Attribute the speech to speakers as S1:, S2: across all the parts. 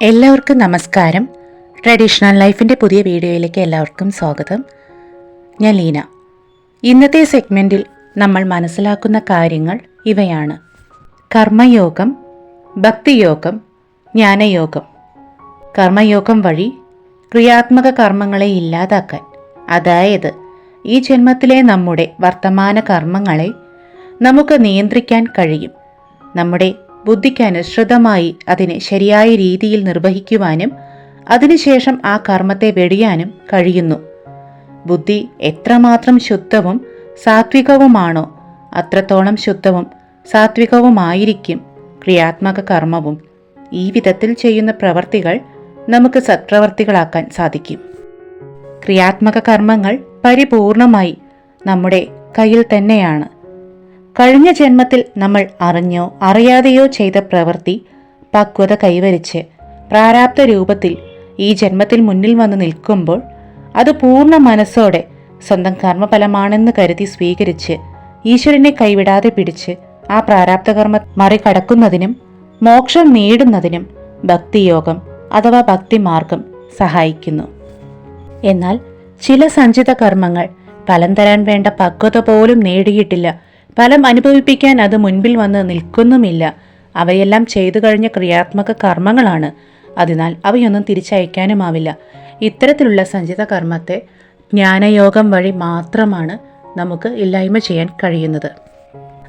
S1: എല്ലാവർക്കും നമസ്കാരം. ട്രഡീഷണൽ ലൈഫിന്റെ പുതിയ വീഡിയോയിലേക്ക് എല്ലാവർക്കും സ്വാഗതം. ഞാൻ ലീന. ഇന്നത്തെ സെഗ്മെന്റിൽ നമ്മൾ മനസ്സിലാക്കുന്ന കാര്യങ്ങൾ ഇവയാണ്. കർമ്മയോഗം ഭക്തിയോഗം ജ്ഞാനയോഗം. കർമ്മയോഗം വഴി ക്രിയാത്മക കർമ്മങ്ങളെ ഇല്ലാതാക്കാൻ അതായത് ഈ ജന്മത്തിലെ നമ്മുടെ വർത്തമാന കർമ്മങ്ങളെ നമുക്ക് നിയന്ത്രിക്കാൻ കഴിയും. നമ്മുടെ ബുദ്ധിക്ക് അനുസൃതമായി അതിനെ ശരിയായ രീതിയിൽ നിർവഹിക്കുവാനും അതിനുശേഷം ആ കർമ്മത്തെ വെടിയാനും കഴിയുന്നു. ബുദ്ധി എത്രമാത്രം ശുദ്ധവും സാത്വികവുമാണോ അത്രത്തോളം ശുദ്ധവും സാത്വികവുമായിരിക്കും ക്രിയാത്മക കർമ്മവും. ഈ വിധത്തിൽ ചെയ്യുന്ന പ്രവർത്തികൾ നമുക്ക് സത്പ്രവർത്തികളാക്കാൻ സാധിക്കും. ക്രിയാത്മക കർമ്മങ്ങൾ പരിപൂർണമായി നമ്മുടെ കയ്യിൽ തന്നെയാണ്. കഴിഞ്ഞ ജന്മത്തിൽ നമ്മൾ അറിഞ്ഞോ അറിയാതെയോ ചെയ്ത പ്രവൃത്തി പക്വത കൈവരിച്ച് പ്രാരാബ്ധ രൂപത്തിൽ ഈ ജന്മത്തിൽ മുന്നിൽ വന്ന് നിൽക്കുമ്പോൾ അത് പൂർണ മനസ്സോടെ സ്വന്തം കർമ്മഫലമാണെന്ന് കരുതി സ്വീകരിച്ച് ഈശ്വരനെ കൈവിടാതെ പിടിച്ച് ആ പ്രാരാബ്ധകർമ്മ മറികടക്കുന്നതിനും മോക്ഷം നേടുന്നതിനും ഭക്തിയോഗം അഥവാ ഭക്തിമാർഗം സഹായിക്കുന്നു. എന്നാൽ ചില സഞ്ചിത കർമ്മങ്ങൾ ഫലം തരാൻ വേണ്ട പക്വത പോലും നേടിയിട്ടില്ല ഫലം അനുഭവിപ്പിക്കാൻ അത് മുൻപിൽ വന്ന് നിൽക്കുന്നുമില്ല. അവയെല്ലാം ചെയ്തു കഴിഞ്ഞ ക്രിയാത്മക കർമ്മങ്ങളാണ്. അതിനാൽ അവയൊന്നും തിരിച്ചയക്കാനുമാവില്ല. ഇത്തരത്തിലുള്ള സഞ്ചിത കർമ്മത്തെ ജ്ഞാനയോഗം വഴി മാത്രമാണ് നമുക്ക് ഇല്ലായ്മ ചെയ്യാൻ കഴിയുന്നത്.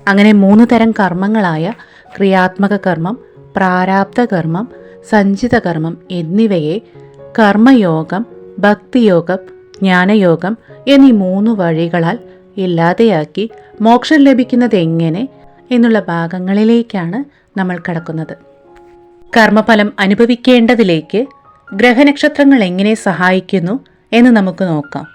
S1: അങ്ങനെ മൂന്ന് തരം കർമ്മങ്ങളായ ക്രിയാത്മക കർമ്മം പ്രാരാബ്ധ കർമ്മം സഞ്ചിത കർമ്മം എന്നിവയെ കർമ്മയോഗം ഭക്തിയോഗം ജ്ഞാനയോഗം എന്നീ മൂന്ന് വഴികളാൽ ഇല്ലാതെയാക്കി മോക്ഷം ലഭിക്കുന്നത് എങ്ങനെ എന്നുള്ള ഭാഗങ്ങളിലേക്കാണ് നമ്മൾ കടക്കുന്നത്. കർമ്മഫലം അനുഭവിക്കേണ്ടതിലേക്ക് ഗ്രഹനക്ഷത്രങ്ങൾ എങ്ങനെ സഹായിക്കുന്നു എന്ന് നമുക്ക് നോക്കാം.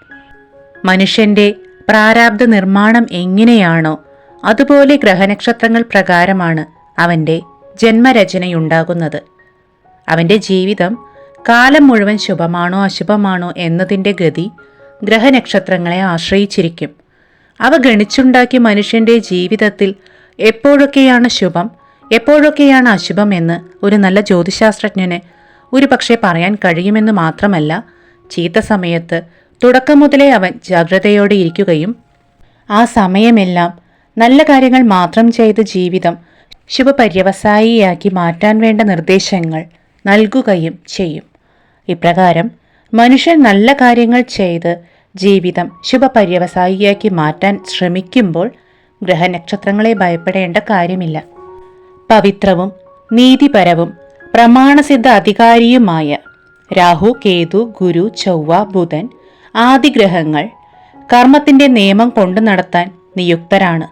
S1: മനുഷ്യന്റെ പ്രാരാബ്ധ നിർമ്മാണം എങ്ങനെയാണോ അതുപോലെ ഗ്രഹനക്ഷത്രങ്ങൾ പ്രകാരമാണ് അവന്റെ ജന്മരചനയുണ്ടാകുന്നത്. അവന്റെ ജീവിതം കാലം മുഴുവൻ ശുഭമാണോ അശുഭമാണോ എന്നതിന്റെ ഗതി ഗ്രഹനക്ഷത്രങ്ങളെ ആശ്രയിച്ചിരിക്കും. അവ ഗണിച്ചുണ്ടാക്കിയ മനുഷ്യന്റെ ജീവിതത്തിൽ എപ്പോഴൊക്കെയാണ് ശുഭം എപ്പോഴൊക്കെയാണ് അശുഭം എന്ന് ഒരു നല്ല ജ്യോതിശാസ്ത്രജ്ഞന് ഒരു പക്ഷേ പറയാൻ കഴിയുമെന്ന് മാത്രമല്ല ചീത്ത സമയത്ത് തുടക്കം മുതലേ അവൻ ജാഗ്രതയോടെ ഇരിക്കുകയും ആ സമയമെല്ലാം നല്ല കാര്യങ്ങൾ മാത്രം ചെയ്ത് ജീവിതം ശുഭപര്യവസായിയാക്കി മാറ്റാൻ വേണ്ട നിർദ്ദേശങ്ങൾ നൽകുകയും ചെയ്യും. ഇപ്രകാരം മനുഷ്യൻ നല്ല കാര്യങ്ങൾ ചെയ്ത് ജീവിതം ശുഭപര്യവസായിയാക്കി മാറ്റാൻ ശ്രമിക്കുമ്പോൾ ഗ്രഹനക്ഷത്രങ്ങളെ ഭയപ്പെടേണ്ട കാര്യമില്ല. പവിത്രവും നീതിപരവും പ്രമാണസിദ്ധ അധികാരിയുമായ രാഹു കേതു ഗുരു ചൊവ്വ ബുധൻ ആദി ഗ്രഹങ്ങൾ കർമ്മത്തിന്റെ നിയമം കൊണ്ടു നടത്താൻ നിയുക്തരാണ്.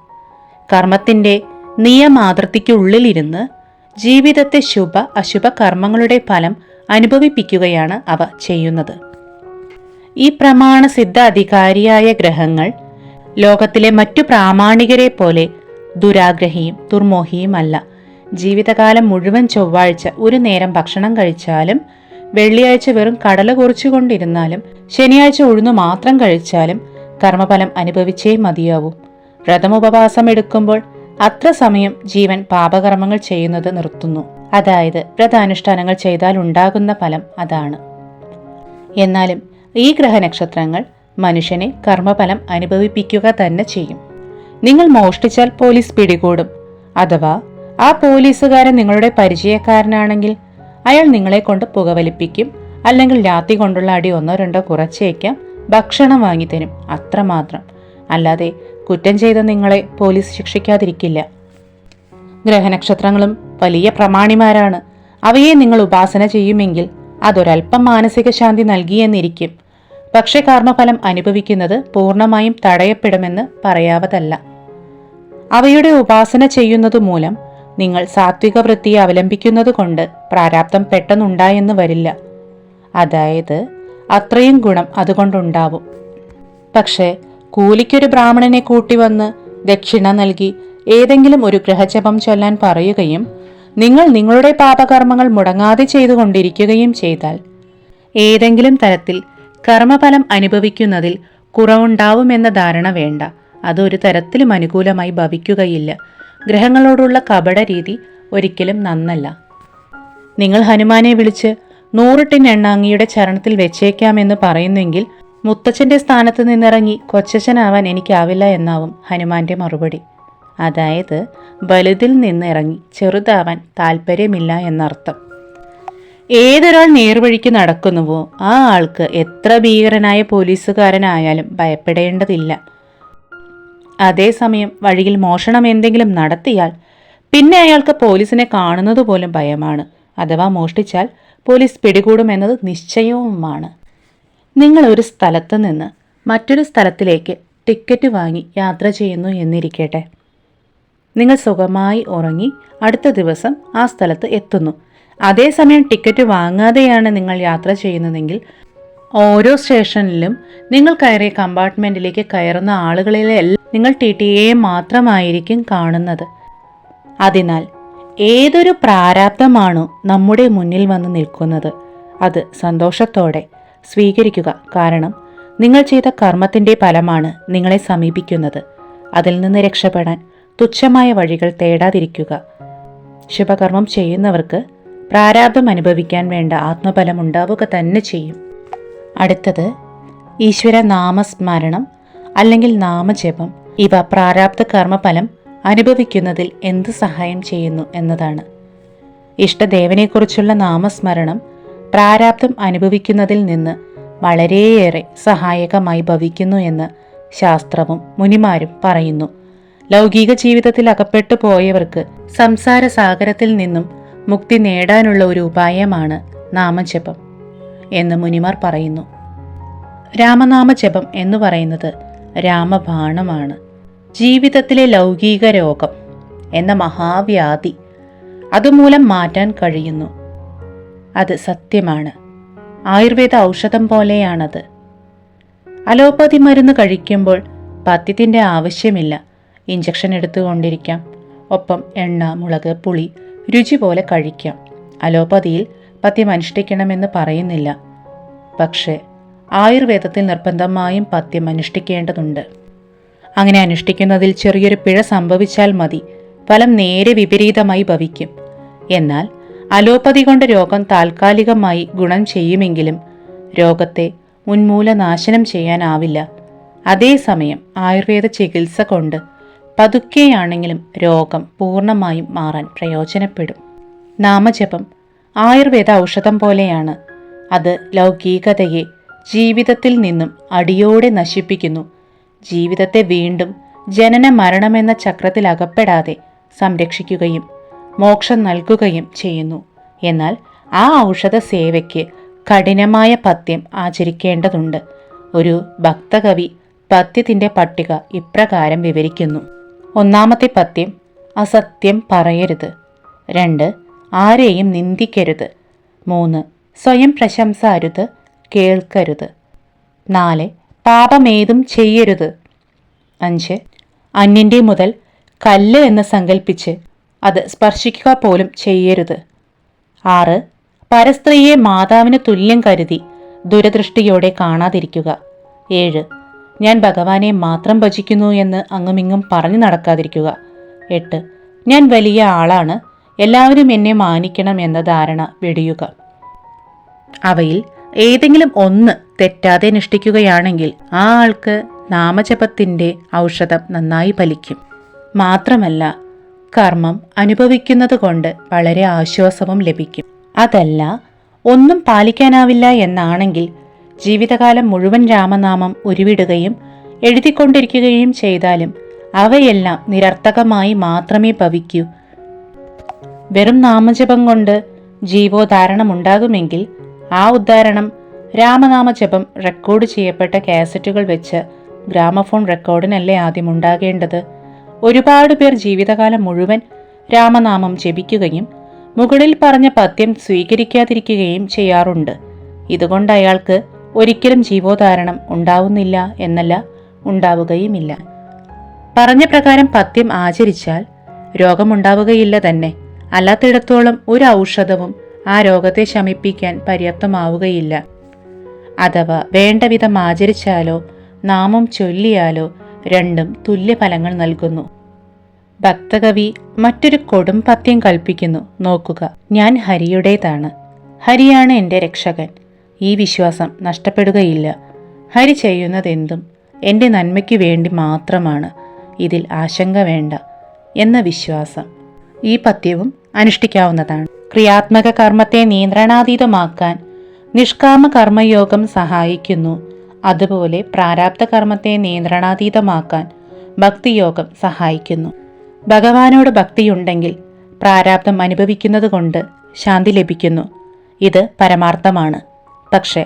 S1: കർമ്മത്തിന്റെ നിയമാതൃത്തിക്കുള്ളിലിരുന്ന് ജീവിതത്തെ ശുഭ അശുഭ കർമ്മങ്ങളുടെ ഫലം അനുഭവിപ്പിക്കുകയാണ് അവ ചെയ്യുന്നത്. ഈ പ്രമാണ സിദ്ധ അധികാരിയായ ഗ്രഹങ്ങൾ ലോകത്തിലെ മറ്റു പ്രാമാണികരെ പോലെ ദുരാഗ്രഹിയും ദുർമോഹിയുമല്ല. ജീവിതകാലം മുഴുവൻ ചൊവ്വാഴ്ച ഒരു നേരം ഭക്ഷണം കഴിച്ചാലും വെള്ളിയാഴ്ച വെറും കടല കുറിച്ചുകൊണ്ടിരുന്നാലും ശനിയാഴ്ച ഉഴുന്നു മാത്രം കഴിച്ചാലും കർമ്മഫലം അനുഭവിച്ചേ മതിയാവൂ. വ്രതമുപവാസം എടുക്കുമ്പോൾ അത്ര സമയം ജീവൻ പാപകർമ്മങ്ങൾ ചെയ്യുന്നത് നിർത്തുന്നു. അതായത് വ്രതാനുഷ്ഠാനങ്ങൾ ചെയ്താൽ ഉണ്ടാകുന്ന ഫലം അതാണ്. എന്നാലും ഈ ഗ്രഹനക്ഷത്രങ്ങൾ മനുഷ്യനെ കർമ്മഫലം അനുഭവിപ്പിക്കുക തന്നെ ചെയ്യും. നിങ്ങൾ മോഷ്ടിച്ചാൽ പോലീസ് പിടികൂടും. അഥവാ ആ പോലീസുകാരൻ നിങ്ങളുടെ പരിചയക്കാരനാണെങ്കിൽ അയാൾ നിങ്ങളെ കൊണ്ട് പുകവലിപ്പിക്കും അല്ലെങ്കിൽ രാത്രി കൊണ്ടുള്ള അടി ഒന്നോ രണ്ടോ കുറച്ചേക്കാം ഭക്ഷണം വാങ്ങിത്തരും അത്രമാത്രം. അല്ലാതെ കുറ്റം ചെയ്ത നിങ്ങളെ പോലീസ് ശിക്ഷിക്കാതിരിക്കില്ല. ഗ്രഹനക്ഷത്രങ്ങളും വലിയ പ്രമാണിമാരാണ്. അവയെ നിങ്ങൾ ഉപാസന ചെയ്യുമെങ്കിൽ അതൊരൽപ്പം മാനസിക ശാന്തി നൽകിയെന്നിരിക്കും. പക്ഷേ കർമ്മഫലം അനുഭവിക്കുന്നത് പൂർണമായും തടയപ്പെടുമെന്ന് പറയാവതല്ല. അവയുടെ ഉപാസന ചെയ്യുന്നത് മൂലം നിങ്ങൾ സാത്വിക വൃത്തിയെ അവലംബിക്കുന്നത് കൊണ്ട് പ്രാരാബ്ദം പെട്ടെന്നുണ്ടായെന്ന് വരില്ല. അതായത് അത്രയും ഗുണം അതുകൊണ്ടുണ്ടാവും. പക്ഷേ കൂലിക്കൊരു ബ്രാഹ്മണനെ കൂട്ടിവന്ന് ദക്ഷിണ നൽകി ഏതെങ്കിലും ഒരു ഗ്രഹജപം ചൊല്ലാൻ പറയുകയും നിങ്ങൾ നിങ്ങളുടെ പാപകർമ്മങ്ങൾ മുടങ്ങാതെ ചെയ്തുകൊണ്ടിരിക്കുകയും ചെയ്താൽ ഏതെങ്കിലും തരത്തിൽ കർമ്മഫലം അനുഭവിക്കുന്നതിൽ കുറവുണ്ടാവുമെന്ന ധാരണ വേണ്ട. അതൊരു തരത്തിലും അനുകൂലമായി ഭവിക്കുകയില്ല. ഗ്രഹങ്ങളോടുള്ള കപട രീതി ഒരിക്കലും നന്നല്ല. നിങ്ങൾ ഹനുമാനെ വിളിച്ച് നൂറിട്ടിൻ എണ്ണാങ്ങിയുടെ ചരണത്തിൽ വെച്ചേക്കാമെന്ന് പറയുന്നെങ്കിൽ മുത്തച്ഛന്റെ സ്ഥാനത്ത് നിന്നിറങ്ങി കൊച്ചച്ഛനാവാൻ എനിക്കാവില്ല എന്നാവും ഹനുമാന്റെ മറുപടി. അതായത് വലുതിൽ നിന്നിറങ്ങി ചെറുതാവാൻ താല്പര്യമില്ല എന്നർത്ഥം. ഏതൊരാൾ നേർവഴിക്ക് നടക്കുന്നുവോ ആ ആൾക്ക് എത്ര ഭീകരനായ പോലീസുകാരനായാലും ഭയപ്പെടേണ്ടതില്ല. അതേസമയം വഴിയിൽ മോഷണം എന്തെങ്കിലും നടത്തിയാൽ പിന്നെ അയാൾക്ക് പോലീസിനെ കാണുന്നത് പോലും ഭയമാണ്. അഥവാ മോഷ്ടിച്ചാൽ പോലീസ് പിടികൂടുമെന്നത് നിശ്ചയവുമാണ്. നിങ്ങൾ ഒരു സ്ഥലത്ത് നിന്ന് മറ്റൊരു സ്ഥലത്തിലേക്ക് ടിക്കറ്റ് വാങ്ങി യാത്ര ചെയ്യുന്നു എന്നിരിക്കട്ടെ. നിങ്ങൾ സുഖമായി ഉറങ്ങി അടുത്ത ദിവസം ആ സ്ഥലത്ത് എത്തുന്നു. അതേസമയം ടിക്കറ്റ് വാങ്ങാതെയാണ് നിങ്ങൾ യാത്ര ചെയ്യുന്നതെങ്കിൽ ഓരോ സ്റ്റേഷനിലും നിങ്ങൾ കയറിയ കമ്പാർട്ട്മെന്റിലേക്ക് കയറുന്ന ആളുകളിലെ എല്ലാം നിങ്ങൾ ടി ടി എ മാത്രമായിരിക്കും കാണുന്നത്. അതിനാൽ ഏതൊരു പ്രാരാബ്ധമാണോ നമ്മുടെ മുന്നിൽ വന്ന് നിൽക്കുന്നത്. അത് സന്തോഷത്തോടെ സ്വീകരിക്കുക. കാരണം നിങ്ങൾ ചെയ്ത കർമ്മത്തിന്റെ ഫലമാണ് നിങ്ങളെ സമീപിക്കുന്നത്. അതിൽ നിന്ന് രക്ഷപ്പെടാൻ തുച്ഛമായ വഴികൾ തേടാതിരിക്കുക. ശുഭകർമ്മം ചെയ്യുന്നവർക്ക് പ്രാരാബ്ധം അനുഭവിക്കാൻ വേണ്ട ആത്മബലം ഉണ്ടാവുക തന്നെ ചെയ്യും. അടുത്തത് ഈശ്വര നാമസ്മരണം അല്ലെങ്കിൽ നാമജപം. ഇവ പ്രാരാബ്ധ കർമ്മഫലം അനുഭവിക്കുന്നതിൽ എന്ത് സഹായം ചെയ്യുന്നു എന്നതാണ്. ഇഷ്ടദേവനെക്കുറിച്ചുള്ള നാമസ്മരണം പ്രാരാബ്ധം അനുഭവിക്കുന്നതിൽ നിന്ന് വളരെയേറെ സഹായകമായി ഭവിക്കുന്നു എന്ന് ശാസ്ത്രവും മുനിമാരും പറയുന്നു. ലൗകിക ജീവിതത്തിൽ അകപ്പെട്ടു പോയവർക്ക് സംസാര സാഗരത്തിൽ നിന്നും മുക്തി നേടാനുള്ള ഒരു ഉപായമാണ് നാമജപം എന്ന് മുനിമാർ പറയുന്നു. രാമനാമജപം എന്ന് പറയുന്നത് രാമബാണമാണ്. ജീവിതത്തിലെ ലൗകിക രോഗം എന്ന മഹാവ്യാധി അതുമൂലം മാറ്റാൻ കഴിയുന്നു. അത് സത്യമാണ്. ആയുർവേദ ഔഷധം പോലെയാണത്. അലോപ്പതി മരുന്ന് കഴിക്കുമ്പോൾ പഥ്യത്തിന്റെ ആവശ്യമില്ല. ഇഞ്ചക്ഷൻ എടുത്തുകൊണ്ടിരിക്കാം. ഒപ്പം എണ്ണ മുളക് പുളി രുചി പോലെ കഴിക്കാം. അലോപ്പതിയിൽ പഥ്യം അനുഷ്ഠിക്കണമെന്ന് പറയുന്നില്ല. പക്ഷേ ആയുർവേദത്തിൽ നിർബന്ധമായും പഥ്യം അനുഷ്ഠിക്കേണ്ടതുണ്ട്. അങ്ങനെ അനുഷ്ഠിക്കുന്നതിൽ ചെറിയൊരു പിഴ സംഭവിച്ചാൽ മതി. ഫലം നേരെ വിപരീതമായി ഭവിക്കും. എന്നാൽ അലോപ്പതി കൊണ്ട് രോഗം താൽക്കാലികമായി ഗുണം ചെയ്യുമെങ്കിലും രോഗത്തെ ഉന്മൂലനാശനം ചെയ്യാനാവില്ല. അതേസമയം ആയുർവേദ ചികിത്സ കൊണ്ട് പതുക്കെയാണെങ്കിലും രോഗം പൂർണമായും മാറാൻ പ്രയോജനപ്പെടും. നാമജപം ആയുർവേദ ഔഷധം പോലെയാണ്. അത് ലൗകികതയെ ജീവിതത്തിൽ നിന്നും അടിയോടെ നശിപ്പിക്കുന്നു. ജീവിതത്തെ വീണ്ടും ജനന മരണമെന്ന ചക്രത്തിൽ അകപ്പെടാതെ സംരക്ഷിക്കുകയും മോക്ഷം നൽകുകയും ചെയ്യുന്നു. എന്നാൽ ആ ഔഷധ സേവയ്ക്ക് കഠിനമായ പഥ്യം ആചരിക്കേണ്ടതുണ്ട്. ഒരു ഭക്തകവി പഥ്യത്തിന്റെ പട്ടിക ഇപ്രകാരം വിവരിക്കുന്നു. ഒന്നാമത്തെ പദ്യം അസത്യം പറയരുത്. രണ്ട് ആരെയും നിന്ദിക്കരുത്. മൂന്ന് സ്വയം പ്രശംസ അരുത് കേൾക്കരുത്. നാല് പാപമേതും ചെയ്യരുത്. അഞ്ച് അന്യന്റെ മുതൽ കല്ല് എന്ന് സങ്കല്പിച്ച് അത് സ്പർശിക്കുക പോലും ചെയ്യരുത്. ആറ് പരസ്ത്രീയെ മാതാവിന് തുല്യം കരുതി ദുരദൃഷ്ടിയോടെ കാണാതിരിക്കുക. ഏഴ് ഞാൻ ഭഗവാനെ മാത്രം ഭജിക്കുന്നു എന്ന് അങ്ങുമിങ്ങും പറഞ്ഞു നടക്കാതിരിക്കുക. എട്ട് ഞാൻ വലിയ ആളാണ്. എല്ലാവരും എന്നെ മാനിക്കണം എന്ന ധാരണ വെടിയുക. അവയിൽ ഏതെങ്കിലും ഒന്ന് തെറ്റാതെ അനുഷ്ഠിക്കുകയാണെങ്കിൽ ആ ആൾക്ക് നാമജപത്തിന്റെ ഔഷധം നന്നായി ഫലിക്കും. മാത്രമല്ല കർമ്മം അനുഭവിക്കുന്നത് കൊണ്ട് വളരെ ആശ്വാസവും ലഭിക്കും. അതല്ല ഒന്നും പാലിക്കാനാവില്ല എന്നാണെങ്കിൽ ജീവിതകാലം മുഴുവൻ രാമനാമം ഉരുവിടുകയും എഴുതിക്കൊണ്ടിരിക്കുകയും ചെയ്താലും അവയെല്ലാം നിരർത്ഥകമായി മാത്രമേ ഭവിക്കൂ. വെറും നാമജപം കൊണ്ട് ജീവോദ്ധാരണം ഉണ്ടാകുമെങ്കിൽ ആ ഉദ്ധാരണം രാമനാമജപം റെക്കോർഡ് ചെയ്യപ്പെട്ട കാസറ്റുകൾ വെച്ച് ഗ്രാമഫോൺ റെക്കോർഡിനല്ലേ ആദ്യം ഉണ്ടാകേണ്ടത്? ഒരുപാട് പേർ ജീവിതകാലം മുഴുവൻ രാമനാമം ജപിക്കുകയും മുകളിൽ പറഞ്ഞ പദ്യം സ്വീകരിക്കാതിരിക്കുകയും ചെയ്യാറുണ്ട്. ഇതുകൊണ്ട് അയാൾക്ക് ഒരിക്കലും ജീവോധാരണം ഉണ്ടാവുന്നില്ല എന്നല്ല ഉണ്ടാവുകയുമില്ല. പറഞ്ഞ പ്രകാരം പഥ്യം ആചരിച്ചാൽ രോഗമുണ്ടാവുകയില്ല തന്നെ. അല്ലാത്തിടത്തോളം ഒരു ഔഷധവും ആ രോഗത്തെ ശമിപ്പിക്കാൻ പര്യാപ്തമാവുകയില്ല. അഥവാ വേണ്ടവിധം ആചരിച്ചാലോ നാമം ചൊല്ലിയാലോ രണ്ടും തുല്യ ഫലങ്ങൾ നൽകുന്നു. ഭക്തകവി മറ്റൊരു കൊടും പത്യം കൽപ്പിക്കുന്നു. നോക്കുക. ഞാൻ ഹരിയുടേതാണ്. ഹരിയാണ് എന്റെ രക്ഷകൻ. ഈ വിശ്വാസം നഷ്ടപ്പെടുകയില്ല. ഹരി ചെയ്യുന്നതെന്തും എന്റെ നന്മയ്ക്ക് വേണ്ടി മാത്രമാണ്. ഇതിൽ ആശങ്ക വേണ്ട എന്ന വിശ്വാസം ഈ പത്യവും അനുഷ്ഠിക്കാവുന്നതാണ്. ക്രിയാത്മക കർമ്മത്തെ നിയന്ത്രണാതീതമാക്കാൻ നിഷ്കാമ കർമ്മയോഗം സഹായിക്കുന്നു. അതുപോലെ പ്രാരാബ്ധ കർമ്മത്തെ നിയന്ത്രണാതീതമാക്കാൻ ഭക്തിയോഗം സഹായിക്കുന്നു. ഭഗവാനോട് ഭക്തിയുണ്ടെങ്കിൽ പ്രാരാബ്ധം അനുഭവിക്കുന്നത് കൊണ്ട് ശാന്തി ലഭിക്കുന്നു. ഇത് പരമാർത്ഥമാണ്. പക്ഷേ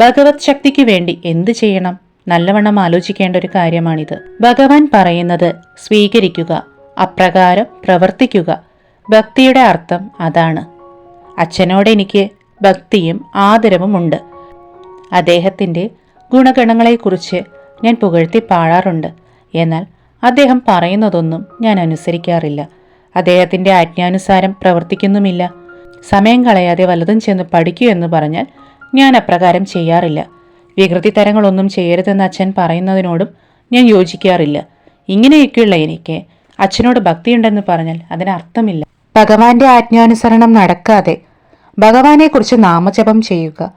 S1: ഭഗവത് ശക്തിക്ക് വേണ്ടി എന്തു ചെയ്യണം? നല്ലവണ്ണം ആലോചിക്കേണ്ട ഒരു കാര്യമാണിത്. ഭഗവാൻ പറയുന്നത് സ്വീകരിക്കുക അപ്രകാരം പ്രവർത്തിക്കുക. ഭക്തിയുടെ അർത്ഥം അതാണ്. അച്ഛനോട് എനിക്ക് ഭക്തിയും ആദരവും ഉണ്ട്. അദ്ദേഹത്തിന്റെ ഗുണഗണങ്ങളെക്കുറിച്ച് ഞാൻ പുകഴ്ത്തി പാടാറുണ്ട് എന്നാൽ അദ്ദേഹം പറയുന്നതൊന്നും ഞാൻ അനുസരിക്കാറില്ല. അദ്ദേഹത്തിന്റെ ആജ്ഞാനുസാരം പ്രവർത്തിക്കുന്നുമില്ല. സമയം കളയാതെ വലതും ചെന്ന് പഠിക്കൂ എന്ന് പറഞ്ഞാൽ ഞാൻ അപ്രകാരം ചെയ്യാറില്ല. വികൃതി തരങ്ങളൊന്നും ചെയ്യരുതെന്ന് അച്ഛൻ പറയുന്നതിനോടും ഞാൻ യോജിക്കാറില്ല. ഇങ്ങനെയൊക്കെയുള്ള എനിക്ക് അച്ഛനോട് ഭക്തിയുണ്ടെന്ന് പറഞ്ഞാൽ അതിനർത്ഥമില്ല. ഭഗവാന്റെ ആജ്ഞാനുസരണം നടക്കാതെ ഭഗവാനെക്കുറിച്ച് നാമജപം ചെയ്യുക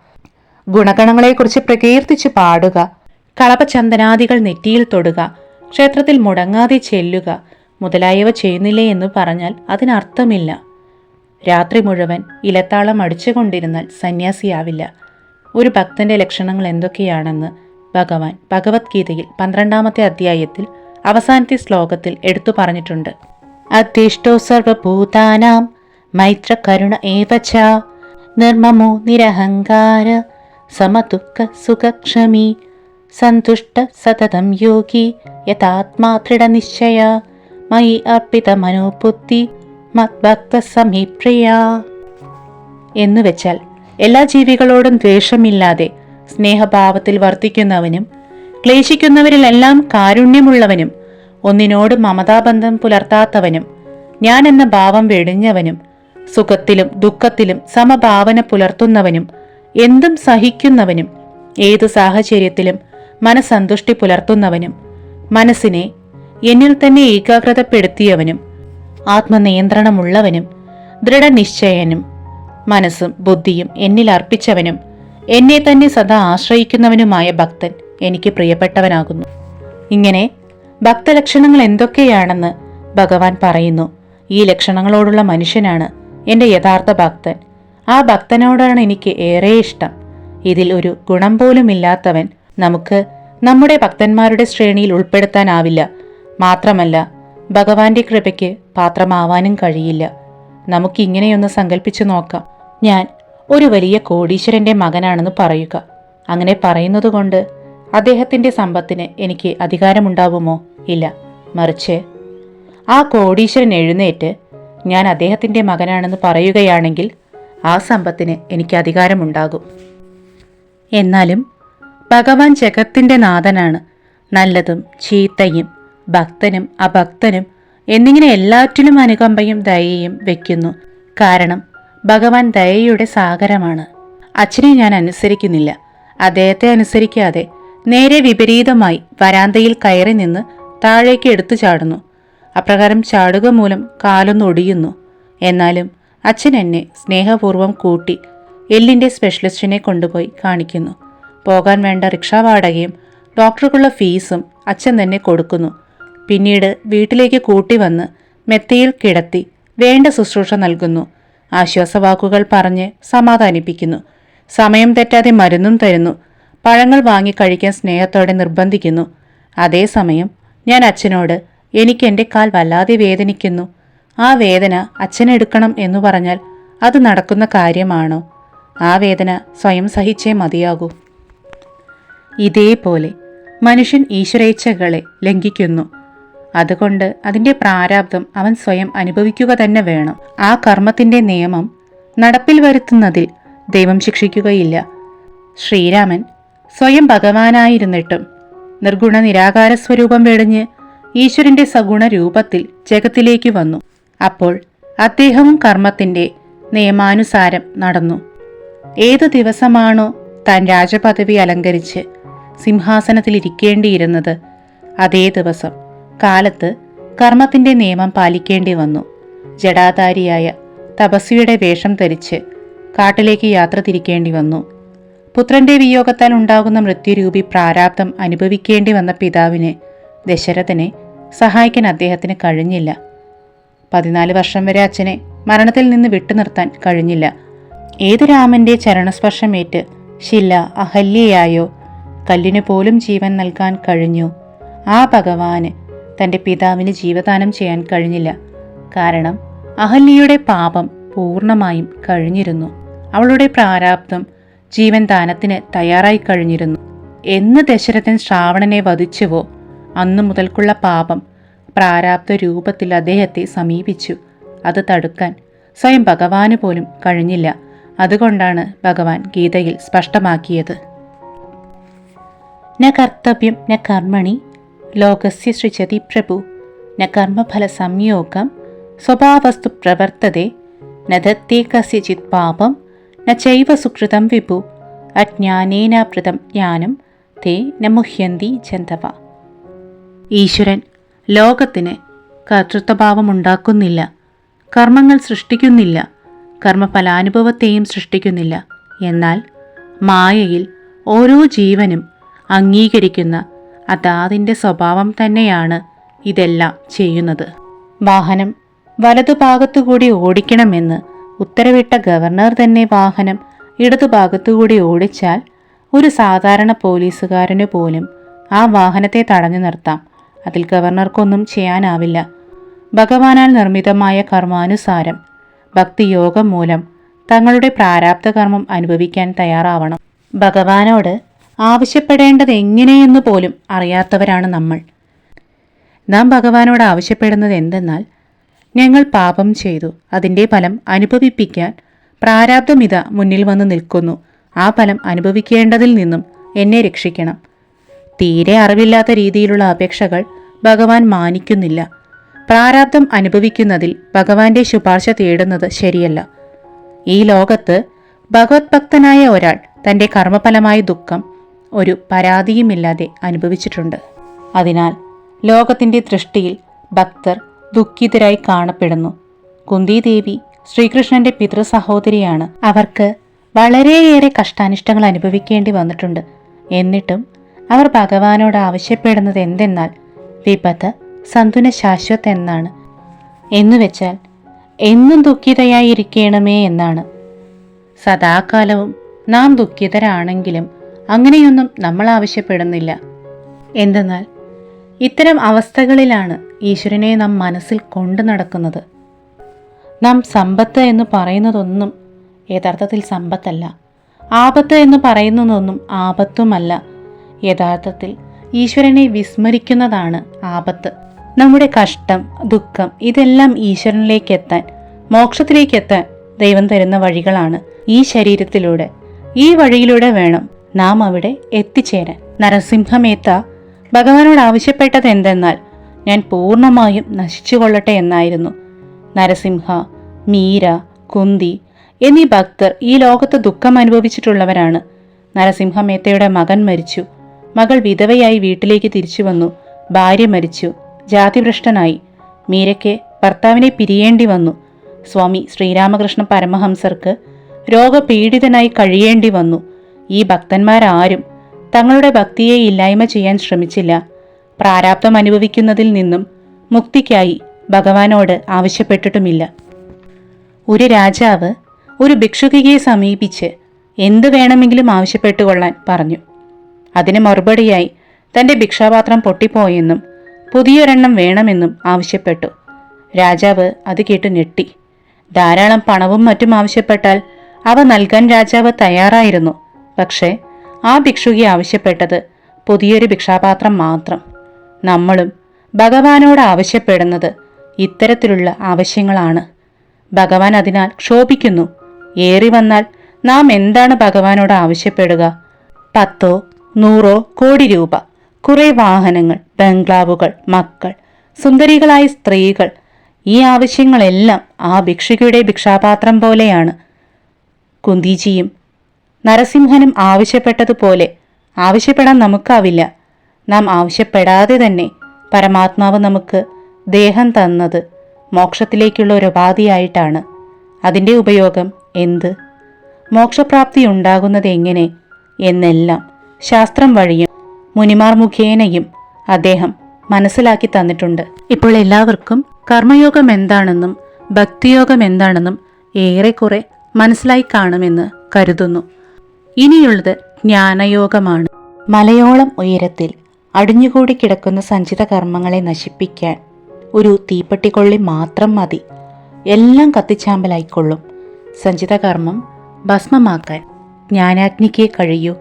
S1: ഗുണഗണങ്ങളെക്കുറിച്ച് പ്രകീർത്തിച്ച് പാടുക കളപചന്ദനാദികൾ നെറ്റിയിൽ തൊടുക ക്ഷേത്രത്തിൽ മുടങ്ങാതെ ചെല്ലുക മുതലായവ ചെയ്യുന്നില്ലേ എന്ന് പറഞ്ഞാൽ അതിനർത്ഥമില്ല. രാത്രി മുഴുവൻ ഇലത്താളം അടിച്ചുകൊണ്ടിരുന്നാൽ സന്യാസിയാവില്ല. ഒരു ഭക്തന്റെ ലക്ഷണങ്ങൾ എന്തൊക്കെയാണെന്ന് ഭഗവാൻ ഭഗവത്ഗീതയിൽ പന്ത്രണ്ടാമത്തെ അധ്യായത്തിൽ അവസാനത്തെ ശ്ലോകത്തിൽ എടുത്തു പറഞ്ഞിട്ടുണ്ട്. അധിഷ്ടോ സർവഭൂതാനാം മൈത്ര കരുണ നിർമ്മമോ നിരഹങ്കാര സമദുഃഖ സുഖക്ഷമി സന്തുഷ്ട സതതം യോഗി യഥാത്മാ ദൃഢനിശ്ചയ മയി അർപ്പിത മനോബുദ്ധി മദ്ഭക്ത സമീപ്രിയ എന്നു വെച്ചാൽ എല്ലാ ജീവികളോടും ദ്വേഷമില്ലാതെ സ്നേഹഭാവത്തിൽ വർദ്ധിക്കുന്നവനും ക്ലേശിക്കുന്നവരിലെല്ലാം കാരുണ്യമുള്ളവനും ഒന്നിനോട് മമതാബന്ധം പുലർത്താത്തവനും ഞാൻ എന്ന ഭാവം വെടിഞ്ഞവനും സുഖത്തിലും ദുഃഖത്തിലും സമഭാവന പുലർത്തുന്നവനും എന്തും സഹിക്കുന്നവനും ഏതു സാഹചര്യത്തിലും മനസന്തുഷ്ടി പുലർത്തുന്നവനും മനസ്സിനെ എന്നിൽ തന്നെ ഏകാഗ്രതപ്പെടുത്തിയവനും ആത്മനിയന്ത്രണമുള്ളവനും ദൃഢനിശ്ചയനും മനസ്സും ബുദ്ധിയും എന്നിൽ അർപ്പിച്ചവനും എന്നെ തന്നെ സദാ ആശ്രയിക്കുന്നവനുമായ ഭക്തൻ എനിക്ക് പ്രിയപ്പെട്ടവനാകുന്നു. ഇങ്ങനെ ഭക്തലക്ഷണങ്ങൾ എന്തൊക്കെയാണെന്ന് ഭഗവാൻ പറയുന്നു. ഈ ലക്ഷണങ്ങളോടുള്ള മനുഷ്യനാണ് എന്റെ യഥാർത്ഥ ഭക്തൻ. ആ ഭക്തനോടാണ് എനിക്ക് ഏറെ ഇഷ്ടം. ഇതിൽ ഒരു ഗുണം പോലും ഇല്ലാത്തവൻ നമുക്ക് നമ്മുടെ ഭക്തന്മാരുടെ ശ്രേണിയിൽ ഉൾപ്പെടുത്താനാവില്ല. മാത്രമല്ല ഭഗവാന്റെ കൃപയ്ക്ക് പാത്രമാവാനും കഴിയില്ല. നമുക്കിങ്ങനെയൊന്ന് സങ്കല്പിച്ചു നോക്കാം. ഞാൻ ഒരു വലിയ കോടീശ്വരന്റെ മകനാണെന്ന് പറയുക. അങ്ങനെ പറയുന്നതുകൊണ്ട് അദ്ദേഹത്തിന്റെ സമ്പത്തിന് എനിക്ക് അധികാരമുണ്ടാവുമോ? ഇല്ല. മറിച്ച് ആ കോടീശ്വരൻ എഴുന്നേറ്റ് ഞാൻ അദ്ദേഹത്തിന്റെ മകനാണെന്ന് പറയുകയാണെങ്കിൽ ആ സമ്പത്തിന് എനിക്ക് അധികാരമുണ്ടാകും. എന്നാലും ഭഗവാൻ ജഗത്തിന്റെ നാഥനാണ്. നല്ലതും ചീത്തയും ഭക്തനും അഭക്തനും എന്നിങ്ങനെ എല്ലാറ്റിലും അനുകമ്പയും ദയയും വെക്കുന്നു. കാരണം ഭഗവാൻ ദയയുടെ സാഗരമാണ്. അച്ഛനെ ഞാൻ അനുസരിക്കുന്നില്ല. അദ്ദേഹത്തെ അനുസരിക്കാതെ നേരെ വിപരീതമായി വരാന്തയിൽ കയറി നിന്ന് താഴേക്ക് എടുത്തു ചാടുന്നു. അപ്രകാരം ചാടുക മൂലം കാലൊന്നൊടിയുന്നു എന്നാലും അച്ഛൻ എന്നെ സ്നേഹപൂർവം കൂട്ടി എല്ലിന്റെ സ്പെഷ്യലിസ്റ്റിനെ കൊണ്ടുപോയി കാണിക്കുന്നു. പോകാൻ വേണ്ട റിക്ഷാ വാടകയും ഡോക്ടർക്കുള്ള ഫീസും അച്ഛൻ തന്നെ കൊടുക്കുന്നു. പിന്നീട് വീട്ടിലേക്ക് കൂട്ടി വന്ന് മെത്തയിൽ കിടത്തി വേണ്ട ശുശ്രൂഷ നൽകുന്നു. ആശ്വാസവാക്കുകൾ പറഞ്ഞ് സമാധാനിപ്പിക്കുന്നു. സമയം തെറ്റാതെ മരുന്നും തരുന്നു. പഴങ്ങൾ വാങ്ങി കഴിക്കാൻ സ്നേഹത്തോടെ നിർബന്ധിക്കുന്നു. അതേസമയം ഞാൻ അച്ഛനോട് എനിക്ക് എന്റെ കാൽ വല്ലാതെ വേദനിക്കുന്നു. ആ വേദന അച്ഛനെടുക്കണം എന്ന് പറഞ്ഞാൽ അത് നടക്കുന്ന കാര്യമാണോ? ആ വേദന സ്വയം സഹിച്ചേ മതിയാകൂ. ഇതേപോലെ മനുഷ്യൻ ഈശ്വരേച്ഛകളെ ലംഘിക്കുന്നു. അതുകൊണ്ട് അതിന്റെ പ്രാരാബ്ദം അവൻ സ്വയം അനുഭവിക്കുക തന്നെ വേണം. ആ കർമ്മത്തിന്റെ നിയമം നടപ്പിൽ വരുത്തുന്നതിൽ ദൈവം ശിക്ഷിക്കുകയില്ല. ശ്രീരാമൻ സ്വയം ഭഗവാനായിരുന്നിട്ടും നിർഗുണ നിരാകാര സ്വരൂപം വെടിഞ്ഞ് ഈശ്വരന്റെ സഗുണ രൂപത്തിൽ ജഗത്തിലേക്ക് വന്നു. അപ്പോൾ അദ്ദേഹവും കർമ്മത്തിന്റെ നിയമാനുസാരം നടന്നു. ഏതു ദിവസമാണോ താൻ രാജപദവി അലങ്കരിച്ച് സിംഹാസനത്തിൽ ഇരിക്കേണ്ടിയിരുന്നത് അതേ ദിവസം. കാലത്ത് കർമ്മത്തിന്റെ നിയമം പാലിക്കേണ്ടി വന്നു. ജടാധാരിയായ തപസ്വിയുടെ വേഷം ധരിച്ച് കാട്ടിലേക്ക് യാത്ര തിരിക്കേണ്ടി വന്നു. പുത്രന്റെ വിയോഗത്താൽ ഉണ്ടാകുന്ന മൃത്യുരൂപി പ്രാരാബ്ദം അനുഭവിക്കേണ്ടി വന്ന പിതാവിന് ദശരഥനെ സഹായിക്കാൻ അദ്ദേഹത്തിന് കഴിഞ്ഞില്ല. പതിനാല് വർഷം വരെ അച്ഛനെ മരണത്തിൽ നിന്ന് വിട്ടുനിർത്താൻ കഴിഞ്ഞില്ല. ഏത് രാമന്റെ ചരണസ്പർശമേറ്റ് ശില്ല അഹല്യയായോ കല്ലിനു പോലും ജീവൻ നൽകാൻ കഴിഞ്ഞു. ആ ഭഗവാന് തന്റെ പിതാവിന് ജീവദാനം ചെയ്യാൻ കഴിഞ്ഞില്ല. കാരണം അഹല്യയുടെ പാപം പൂർണമായും കഴിഞ്ഞിരുന്നു. അവളുടെ പ്രാരാബ്ദം ജീവൻ ദാനത്തിന് തയ്യാറായി കഴിഞ്ഞിരുന്നു. എന്ന് ദശരഥൻ ശ്രാവണനെ വധിച്ചുവോ അന്നു മുതൽക്കുള്ള പാപം പ്രാരാബ്ദ രൂപത്തിൽ അദ്ദേഹത്തെ സമീപിച്ചു. അത് തടുക്കാൻ സ്വയം ഭഗവാന് പോലും കഴിഞ്ഞില്ല. അതുകൊണ്ടാണ് ഭഗവാൻ ഗീതയിൽ സ്പഷ്ടമാക്കിയത്. ന കർത്തവ്യം ന കർമ്മണി ലോകസ്യ സൃജതി പ്രഭു. ന കർമ്മഫല സംയോഗം സ്വഭാവസ്തു പ്രവർത്തതേ. ന കസ്യചിത് പാപം. ന ചൈവ സുകൃതം വിഭു. അജ്ഞാനേനാപൃതം ജ്ഞാനം. തേ ന മുഹ്യന്തി ജന്തവ ഈശ്വരൻ ലോകത്തിന് കർത്തൃത്വഭാവമുണ്ടാക്കുന്നില്ല. കർമ്മങ്ങൾ സൃഷ്ടിക്കുന്നില്ല. കർമ്മഫലാനുഭവത്തെയും സൃഷ്ടിക്കുന്നില്ല. എന്നാൽ മായയിൽ ഓരോ ജീവനും അംഗീകരിക്കുന്ന അതാതിന്റെ സ്വഭാവം തന്നെയാണ് ഇതെല്ലാം ചെയ്യുന്നത്. വാഹനം വലതുഭാഗത്തുകൂടി ഓടിക്കണമെന്ന് ഉത്തരവിട്ട ഗവർണർ തന്നെ വാഹനം ഇടതുഭാഗത്തുകൂടി ഓടിച്ചാൽ ഒരു സാധാരണ പോലീസുകാരന് പോലും ആ വാഹനത്തെ തടഞ്ഞു നിർത്താം. അതിൽ ഗവർണർക്കൊന്നും ചെയ്യാനാവില്ല. ഭഗവാനാൽ നിർമ്മിതമായ കർമാനുസാരം ഭക്തിയോഗം മൂലം തങ്ങളുടെ പ്രാരാബ്ധ കർമ്മം അനുഭവിക്കാൻ തയ്യാറാവണം. ഭഗവാനോട് ആവശ്യപ്പെടേണ്ടത് എങ്ങനെയെന്ന് പോലും അറിയാത്തവരാണ് നമ്മൾ. നാം ഭഗവാനോട് ആവശ്യപ്പെടുന്നത് എന്തെന്നാൽ ഞങ്ങൾ പാപം ചെയ്തു. അതിന്റെ ഫലം അനുഭവിപ്പിക്കാൻ പ്രാരാബ്ധമിത മുന്നിൽ വന്ന് നിൽക്കുന്നു. ആ ഫലം അനുഭവിക്കേണ്ടതിൽ നിന്നും എന്നെ രക്ഷിക്കണം. തീരെ അറിവില്ലാത്ത രീതിയിലുള്ള അപേക്ഷകൾ ഭഗവാൻ മാനിക്കുന്നില്ല. പ്രാരാബ്ധം അനുഭവിക്കുന്നതിൽ ഭഗവാന്റെ ശുപാർശ തേടുന്നത് ശരിയല്ല. ഈ ലോകത്ത് ഭഗവത് ഭക്തനായ ഒരാൾ തന്റെ കർമ്മഫലമായ ദുഃഖം ഒരു പരാതിയുമില്ലാതെ അനുഭവിച്ചിട്ടുണ്ട്. അതിനാൽ ലോകത്തിന്റെ ദൃഷ്ടിയിൽ ഭക്തർ ദുഃഖിതരായി കാണപ്പെടുന്നു. കുന്തിദേവി ശ്രീകൃഷ്ണന്റെ പിതൃ സഹോദരിയാണ് അവർക്ക് വളരെയേറെ കഷ്ടാനിഷ്ടങ്ങൾ അനുഭവിക്കേണ്ടി വന്നിട്ടുണ്ട്. എന്നിട്ടും അവർ ഭഗവാനോട് ആവശ്യപ്പെടുന്നത് എന്തെന്നാൽ വിപത്ത് സന്തുന ശാശ്വത് എന്നാണ്. എന്നുവെച്ചാൽ എന്നും ദുഃഖിതയായിരിക്കണമേ എന്നാണ്. സദാകാലവും നാം ദുഃഖിതരാണെങ്കിലും അങ്ങനെയൊന്നും നമ്മൾ ആവശ്യപ്പെടുന്നില്ല. എന്തെന്നാൽ ഇത്തരം അവസ്ഥകളിലാണ് ഈശ്വരനെ നാം മനസ്സിൽ കൊണ്ടു നടക്കുന്നത്. നാം സമ്പത്ത് എന്ന് പറയുന്നതൊന്നും യഥാർത്ഥത്തിൽ സമ്പത്തല്ല. ആപത്ത് എന്ന് പറയുന്നതൊന്നും ആപത്തുമല്ല. യഥാർത്ഥത്തിൽ ഈശ്വരനെ വിസ്മരിക്കുന്നതാണ് ആപത്ത്. നമ്മുടെ കഷ്ടം ദുഃഖം ഇതെല്ലാം ഈശ്വരനിലേക്ക് എത്താൻ മോക്ഷത്തിലേക്ക് എത്താൻ ദൈവം തരുന്ന വഴികളാണ് ഈ ശരീരത്തിലൂടെ ഈ വഴിയിലൂടെ വേണം. നാം അവിടെ എത്തിച്ചേരാൻ. നരസിംഹമേത്ത ഭഗവാനോട് ആവശ്യപ്പെട്ടത് എന്തെന്നാൽ ഞാൻ പൂർണമായും നശിച്ചുകൊള്ളട്ടെ എന്നായിരുന്നു. നരസിംഹ മീര കുന്തി എന്നീ ഭക്തർ ഈ ലോകത്ത് ദുഃഖം അനുഭവിച്ചിട്ടുള്ളവരാണ്. നരസിംഹമേത്തയുടെ മകൻ മരിച്ചു. മകൾ വിധവയായി വീട്ടിലേക്ക് തിരിച്ചു വന്നു. ഭാര്യ മരിച്ചു. ജാതിഭ്രഷ്ടനായി. മീരയ്ക്ക് ഭർത്താവിനെ പിരിയേണ്ടി വന്നു. സ്വാമി ശ്രീരാമകൃഷ്ണ പരമഹംസർക്ക് രോഗപീഡിതനായി കഴിയേണ്ടി വന്നു. ഈ ഭക്തന്മാരാരും തങ്ങളുടെ ഭക്തിയെ ഇല്ലായ്മ ചെയ്യാൻ ശ്രമിച്ചില്ല. പ്രാരാബ്ദം അനുഭവിക്കുന്നതിൽ നിന്നും മുക്തിക്കായി ഭഗവാനോട് ആവശ്യപ്പെട്ടിട്ടുമില്ല. ഒരു രാജാവ് ഒരു ഭിക്ഷുകിയെ സമീപിച്ച് എന്തു വേണമെങ്കിലും ആവശ്യപ്പെട്ടുകൊള്ളാൻ പറഞ്ഞു. അതിന് മറുപടിയായി തന്റെ ഭിക്ഷാപാത്രം പൊട്ടിപ്പോയെന്നും പുതിയൊരെണ്ണം വേണമെന്നും ആവശ്യപ്പെട്ടു. രാജാവ് അത് കേട്ട് ഞെട്ടി. ധാരാളം പണവും മറ്റും ആവശ്യപ്പെട്ടാൽ അവ നൽകാൻ രാജാവ് തയ്യാറായിരുന്നു. പക്ഷേ ആ ഭിക്ഷുകി ആവശ്യപ്പെട്ടത് പുതിയൊരു ഭിക്ഷാപാത്രം മാത്രം. നമ്മളും ഭഗവാനോട് ആവശ്യപ്പെടുന്നത് ഇത്തരത്തിലുള്ള ആവശ്യങ്ങളാണ്. ഭഗവാൻ അതിനാൽ ക്ഷോഭിക്കുന്നു. ഏറി വന്നാൽ നാം എന്താണ് ഭഗവാനോട് ആവശ്യപ്പെടുക? പത്തോ നൂറോ കോടി രൂപ. കുറെ വാഹനങ്ങൾ ബംഗ്ലാവുകൾ മക്കൾ സുന്ദരികളായ സ്ത്രീകൾ. ഈ ആവശ്യങ്ങളെല്ലാം ആ ഭിക്ഷുകിയുടെ ഭിക്ഷാപാത്രം പോലെയാണ്. കുന്തിജിയും നരസിംഹനും ആവശ്യപ്പെട്ടതുപോലെ. ആവശ്യപ്പെടാൻ നമുക്കാവില്ല. നാം ആവശ്യപ്പെടാതെ തന്നെ പരമാത്മാവ് നമുക്ക് ദേഹം തന്നത് മോക്ഷത്തിലേക്കുള്ള ഒരു ഉപാധിയായിട്ടാണ്. അതിന്റെ ഉപയോഗം എന്ത്? മോക്ഷപ്രാപ്തി ഉണ്ടാകുന്നത് എങ്ങനെ? എന്നെല്ലാം ശാസ്ത്രം വഴിയും മുനിമാർ മുഖേനയും അദ്ദേഹം മനസ്സിലാക്കി തന്നിട്ടുണ്ട്. ഇപ്പോൾ എല്ലാവർക്കും കർമ്മയോഗം എന്താണെന്നും ഭക്തിയോഗം എന്താണെന്നും ഏറെക്കുറെ മനസ്സിലായി കാണുമെന്ന് കരുതുന്നു. ഇനിയുള്ളത് ജ്ഞാനയോഗമാണ്. മലയോളം ഉയരത്തിൽ അടിഞ്ഞുകൂടി കിടക്കുന്ന സഞ്ചിത കർമ്മങ്ങളെ നശിപ്പിക്കാൻ ഒരു തീപ്പെട്ടിക്കൊള്ളി മാത്രം മതി. എല്ലാം കത്തിച്ചാമ്പലായിക്കൊള്ളും. സഞ്ചിത കർമ്മം ഭസ്മമാക്കാൻ ജ്ഞാനാഗ്നിക്കേ കഴിയൂ.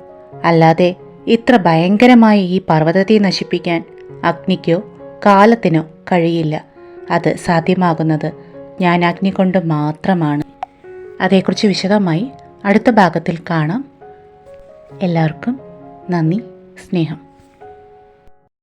S1: അല്ലാതെ ഇത്ര ഭയങ്കരമായ ഈ പർവതത്തെ നശിപ്പിക്കാൻ അഗ്നിക്കോ കാലത്തിനോ കഴിയില്ല. അത് സാധ്യമാകുന്നത് ജ്ഞാനാഗ്നി കൊണ്ട് മാത്രമാണ്. അതേക്കുറിച്ച് വിശദമായി അടുത്ത ഭാഗത്തിൽ കാണാം. എല്ലാവർക്കും നന്ദി സ്നേഹം.